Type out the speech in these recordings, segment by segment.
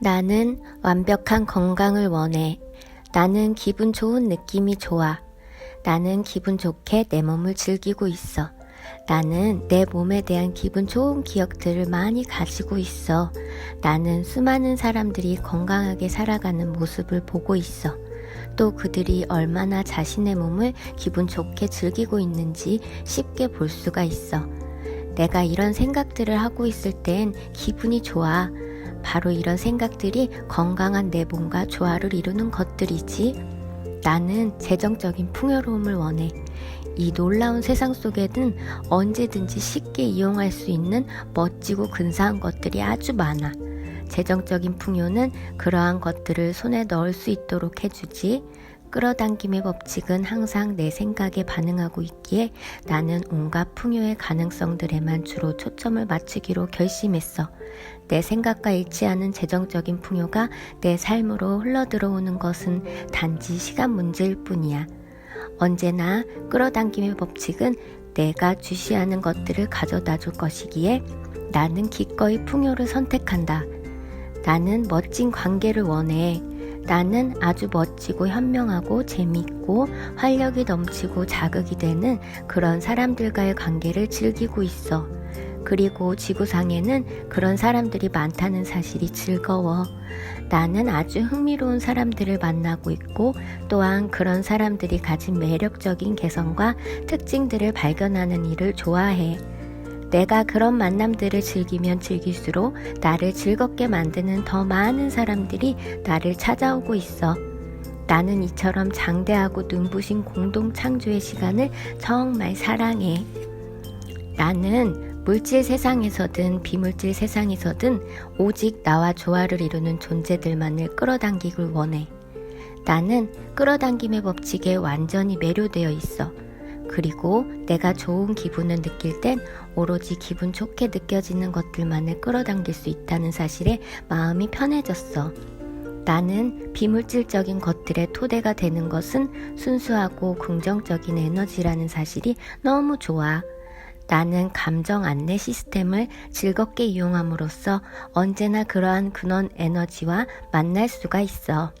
나는 완벽한 건강을 원해. 나는 기분 좋은 느낌이 좋아. 나는 기분 좋게 내 몸을 즐기고 있어. 나는 내 몸에 대한 기분 좋은 기억들을 많이 가지고 있어. 나는 수많은 사람들이 건강하게 살아가는 모습을 보고 있어. 또 그들이 얼마나 자신의 몸을 기분 좋게 즐기고 있는지 쉽게 볼 수가 있어. 내가 이런 생각들을 하고 있을 땐 기분이 좋아. 바로 이런 생각들이 건강한 내 몸과 조화를 이루는 것들이지. 나는 재정적인 풍요로움을 원해. 이 놀라운 세상 속에는 언제든지 쉽게 이용할 수 있는 멋지고 근사한 것들이 아주 많아. 재정적인 풍요는 그러한 것들을 손에 넣을 수 있도록 해주지. 끌어당김의 법칙은 항상 내 생각에 반응하고 있기에 나는 온갖 풍요의 가능성들에만 주로 초점을 맞추기로 결심했어. 내 생각과 일치하는 재정적인 풍요가 내 삶으로 흘러들어오는 것은 단지 시간 문제일 뿐이야. 언제나 끌어당김의 법칙은 내가 주시하는 것들을 가져다 줄 것이기에 나는 기꺼이 풍요를 선택한다. 나는 멋진 관계를 원해. 나는 아주 멋지고 현명하고 재미있고 활력이 넘치고 자극이 되는 그런 사람들과의 관계를 즐기고 있어. 그리고 지구상에는 그런 사람들이 많다는 사실이 즐거워. 나는 아주 흥미로운 사람들을 만나고 있고 또한 그런 사람들이 가진 매력적인 개성과 특징들을 발견하는 일을 좋아해. 내가 그런 만남들을 즐기면 즐길수록 나를 즐겁게 만드는 더 많은 사람들이 나를 찾아오고 있어. 나는 이처럼 장대하고 눈부신 공동 창조의 시간을 정말 사랑해. 나는 물질 세상에서든 비물질 세상에서든 오직 나와 조화를 이루는 존재들만을 끌어당기길 원해. 나는 끌어당김의 법칙에 완전히 매료되어 있어. 그리고 내가 좋은 기분을 느낄 땐 오로지 기분 좋게 느껴지는 것들만을 끌어당길 수 있다는 사실에 마음이 편해졌어. 나는 비물질적인 것들의 토대가 되는 것은 순수하고 긍정적인 에너지라는 사실이 너무 좋아. 나는 감정 안내 시스템을 즐겁게 이용함으로써 언제나 그러한 근원 에너지와 만날 수가 있어.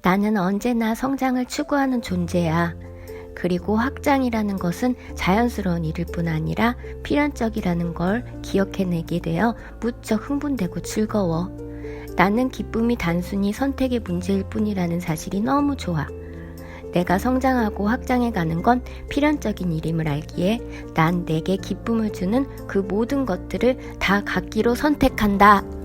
나는 언제나 성장을 추구하는 존재야. 그리고 확장이라는 것은 자연스러운 일일 뿐 아니라 필연적이라는 걸 기억해내게 되어 무척 흥분되고 즐거워. 나는 기쁨이 단순히 선택의 문제일 뿐이라는 사실이 너무 좋아. 내가 성장하고 확장해 가는 건 필연적인 일임을 알기에 난 내게 기쁨을 주는 그 모든 것들을 다 갖기로 선택한다.